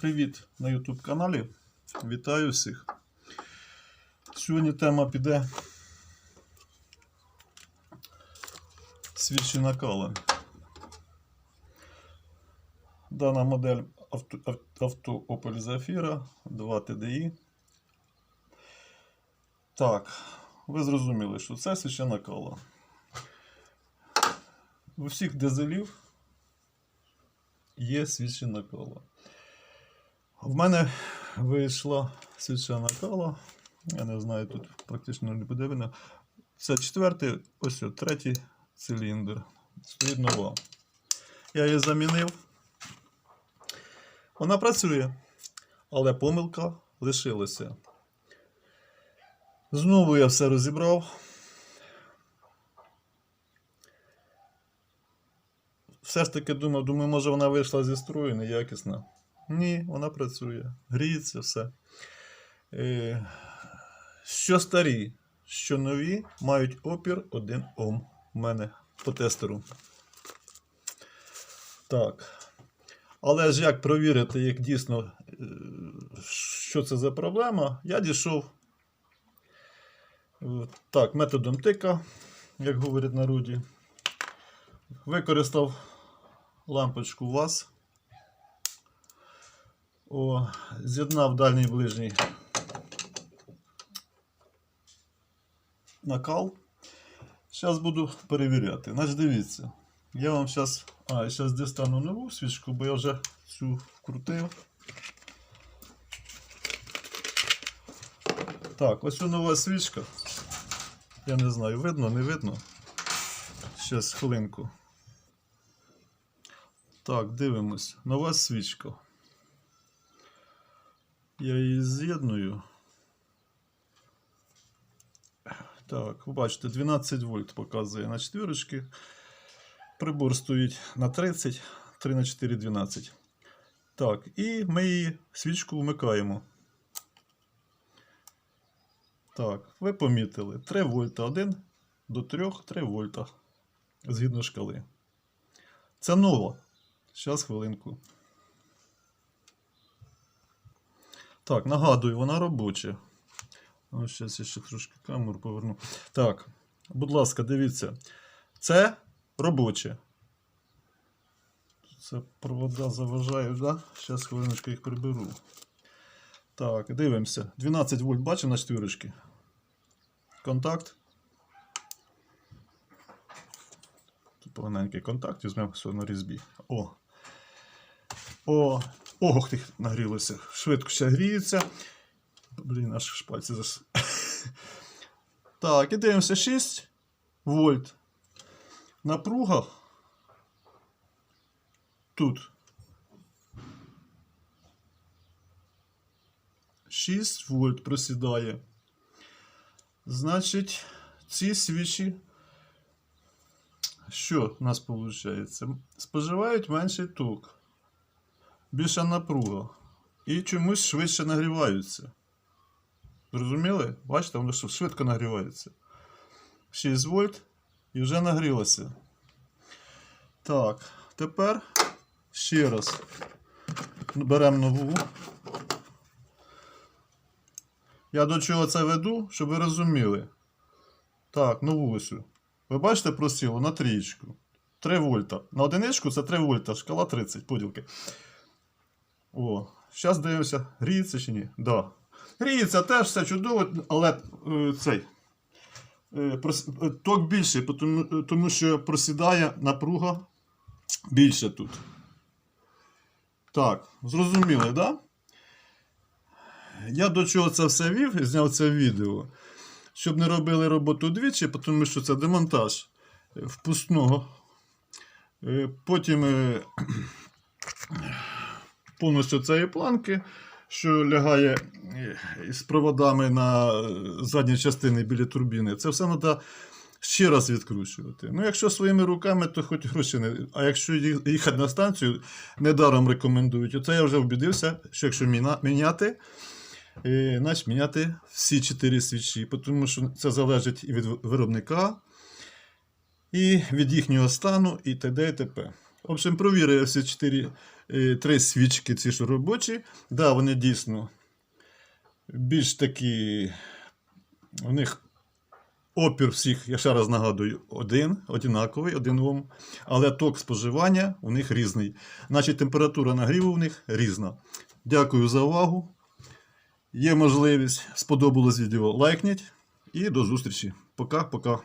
Привіт на YouTube каналі. Вітаю всіх. Сьогодні тема піде свічі накали. Дана модель авто, авто Opel Zafira 2 TDI. Так, ви зрозуміли, що це свіча накала. У всіх дизелів є свічі накала. В мене вийшла свічана кала. Я не знаю, тут практично не буде видно. Це четвертий, ось о, третій циліндр. Стоїть нова. Я її замінив. Вона працює, але помилка лишилася. Знову я все розібрав. Все ж таки думав, думаю, може вона вийшла зі строю неякісна. Ні, вона працює. Гріється все. Е, що старі, що нові, мають опір 1 Ом. У мене по тестеру. Так. Але ж як провірити, як дійсно, е, що це за проблема, я дійшов е, так, методом тика, як говорять в народі. Використав лампочку ВАЗ. О, з'єднав дальній ближній накал. Зараз буду перевіряти. Значить, дивіться. Я вам зараз. А, зараз дістану нову свічку, бо я вже цю вкрутив. Так, ось нова свічка. Я не знаю, видно, не видно. Зараз хвилинку. Так, дивимось. Нова свічка. Я її з'єдную. Так, ви бачите, 12 вольт показує на четвірочки. Прибор стоїть на 30, 3 на 4 12. Так, і ми її свічку вмикаємо. Так, ви помітили. 3 вольта 1 до 3, 3 вольта. Згідно шкали. Це нова. Зараз хвилинку. Так, нагадую, вона робоча. Ось зараз я ще трошки камеру поверну. Так, будь ласка, дивіться. Це робоче. Це провода заважають, да? Зараз хвилиночку їх приберу. Так, дивимося. 12 вольт бачимо на четвірочки. Контакт. Тут поганенький контакт, візьмемо все на різьбі. О. О, ох, ти нагрілося. Швидко ще гріється. Блін, аж шпальці зас. Так, і дивимося 6 вольт. Напруга. Тут. 6 вольт просідає. Значить, ці свічі. Що в нас виходить? Споживають менший ток більша напруга. І чомусь швидше нагріваються. Зрозуміли? Бачите, воно швидко нагрівається. 6 вольт і вже нагрілося. Так, тепер ще раз беремо нову. Я до чого це веду, щоб ви розуміли. Так, нову ось. Ви бачите, просіло на трієчку. 3 вольта. На одиничку це 3 вольта, шкала 30 поділки. О, зараз дивимося, гріється чи ні? Да. Гріється теж все чудово, але е, цей е, е, ток більший, тому, що просідає напруга більше тут. Так, зрозуміли, так? Да? Я до чого це все вів і зняв це відео. Щоб не робили роботу двічі, тому що це демонтаж впускного. Потім повністю цієї планки, що лягає е, з проводами на е, задній частині біля турбіни. Це все треба ще раз відкручувати. Ну, якщо своїми руками, то хоч гроші не. А якщо їхати на станцію, недаром рекомендують. Оце я вже убідився, що якщо міняти, е, значить міняти всі чотири свічі, тому що це залежить і від виробника, і від їхнього стану, і т.д. і т.п. В общем, провірив всі чотири, е, три свічки, ці що робочі. Да, вони дійсно більш такі. У них опір всіх, я ще раз нагадую, один, одинаковий, один Ом. Але ток споживання у них різний. Значить, температура нагріву в них різна. Дякую за увагу. Є можливість, сподобалось відео, лайкніть. І до зустрічі. Пока-пока.